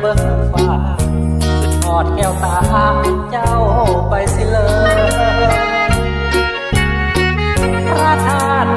เบิ้งฟ้าจะทอดแก้วตาเจ้าไปสิเลยพระธาตุ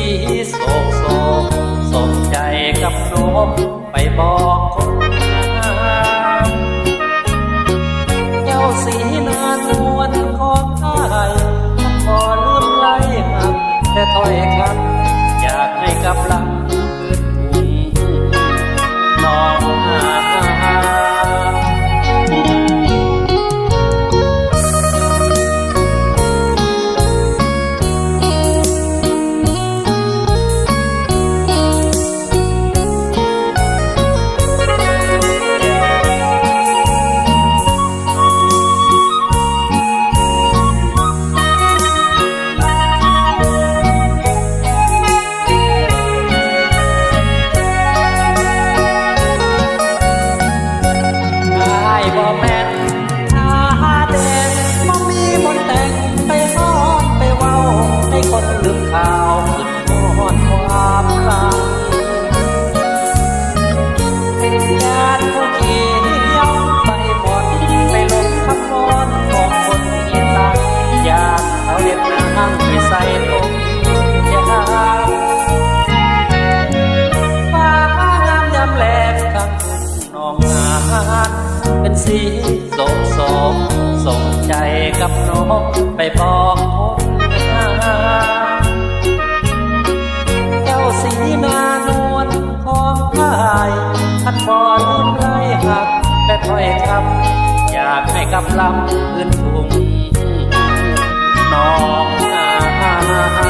ีโศกโศกสมใจกับนมไปบอกคนงามเจ้าสีนานวลของไทย แม่นถ้าเด่นบ่มีมนแต่งไปซ้อนไปเว้า ให้คนลืมข่าวขึ้นทอดความหลังญาติผู้เขียวไปหมดไปลงคำมอนของคนอีสานอยากเอาเด็ดนางไปใส่ สีโศกโศกส่งใจกับนกไปบอกคนงาเจ้าสีนานวลของพายพันบอลืมไรหักและถ้อยคำอยากให้กำลังพื้นทุ่งน้องนา